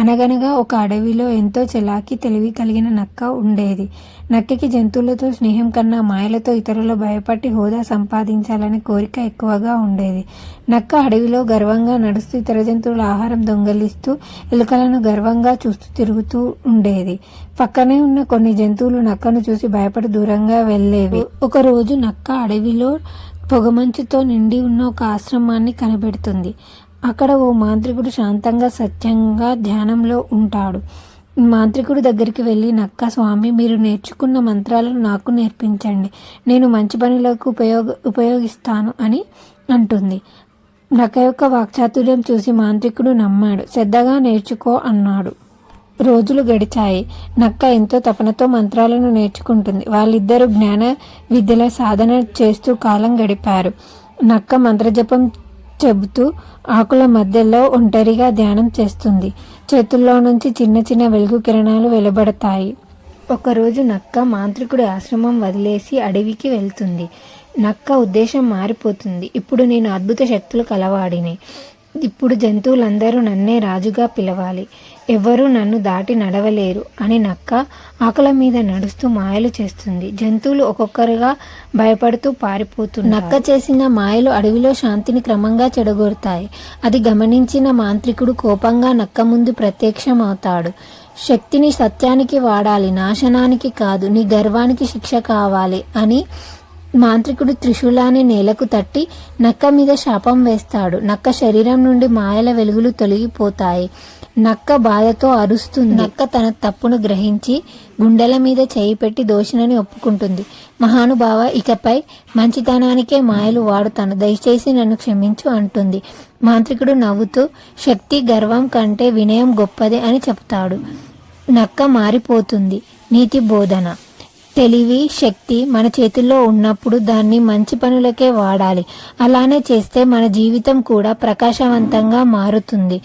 అనగనగా ఒక అడవిలో ఎంతో చలాకి తెలివి కలిగిన నక్క ఉండేది. నక్కకి జంతువులతో స్నేహం కన్నా మాయలతో ఇతరులు భయపట్టి హోదా సంపాదించాలనే కోరిక ఎక్కువగా ఉండేది. నక్క అడవిలో గర్వంగా నడుస్తూ ఇతర జంతువుల ఆహారం దొంగలిస్తూ ఎలుకలను గర్వంగా చూస్తూ తిరుగుతూ ఉండేది. పక్కనే ఉన్న కొన్ని జంతువులు నక్కను చూసి భయపడి దూరంగా వెళ్ళేవి. ఒకరోజు నక్క అడవిలో పొగమంచుతో నిండి ఉన్న ఒక ఆశ్రమాన్ని కనిపెడుతుంది. అక్కడ ఓ మాంత్రికుడు శాంతంగా సత్యంగా ధ్యానంలో ఉంటాడు. మాంత్రికుడి దగ్గరికి వెళ్ళి నక్క స్వామి మీరు నేర్చుకున్న మంత్రాలను నాకు నేర్పించండి. నేను మంచి పనులకు ఉపయోగ ఉపయోగిస్తాను అని అంటుంది. నక్క యొక్క వాక్చాతుర్యం చూసి మాంత్రికుడు నమ్మాడు. శ్రద్ధగా నేర్చుకో అన్నాడు. రోజులు గడిచాయి. నక్క ఎంతో తపనతో మంత్రాలను నేర్చుకుంటుంది. వాళ్ళిద్దరూ జ్ఞాన విద్యల సాధన చేస్తూ కాలం గడిపారు. నక్క మంత్రజపం చెబుతూ ఆకుల మధ్యలో ఒంటరిగా ధ్యానం చేస్తుంది. చేతుల్లో నుంచి చిన్న చిన్న వెలుగు కిరణాలు వెలువడతాయి. ఒకరోజు నక్క మాంత్రికుడి ఆశ్రమం వదిలేసి అడవికి వెళ్తుంది. నక్క ఉద్దేశం మారిపోతుంది. ఇప్పుడు నేను అద్భుత శక్తులు కలవాడిని. ఇప్పుడు జంతువులందరూ నన్నే రాజుగా పిలవాలి. ఎవ్వరూ నన్ను దాటి నడవలేరు అని నక్క ఆకుల మీద నడుస్తూ మాయలు చేస్తుంది. జంతువులు ఒక్కొక్కరుగా భయపడుతూ పారిపోతుంది నక్క చేసిన మాయలు అడవిలో శాంతిని క్రమంగా చెడగొడతాయి. అది గమనించిన మాంత్రికుడు కోపంగా నక్క ముందు ప్రత్యక్షమవుతాడు. శక్తిని సత్యానికి వాడాలి నాశనానికి కాదు నీ గర్వానికి శిక్ష కావాలి అని మాంత్రికుడు త్రిశూలాన్ని నేలకు తట్టి నక్క మీద శాపం వేస్తాడు. నక్క శరీరం నుండి మాయల వెలుగులు తొలగిపోతాయి. నక్క బాధతో అరుస్తుంది. నక్క తన తప్పును గ్రహించి గుండెల మీద చేయి పెట్టి దోషినని ఒప్పుకుంటుంది. మహానుభావ ఇకపై మంచితనానికే మాయలు వాడుతాను. దయచేసి నన్ను క్షమించు అంటుంది. మాంత్రికుడు నవ్వుతూ శక్తి గర్వం కంటే వినయం గొప్పది అని చెప్తాడు. నక్క మారిపోతుంది. నీతి బోధన. తెలివి శక్తి మన చేతుల్లో ఉన్నప్పుడు దాన్ని మంచి పనులకే వాడాలి. అలానే చేస్తే మన జీవితం కూడా ప్రకాశవంతంగా మారుతుంది.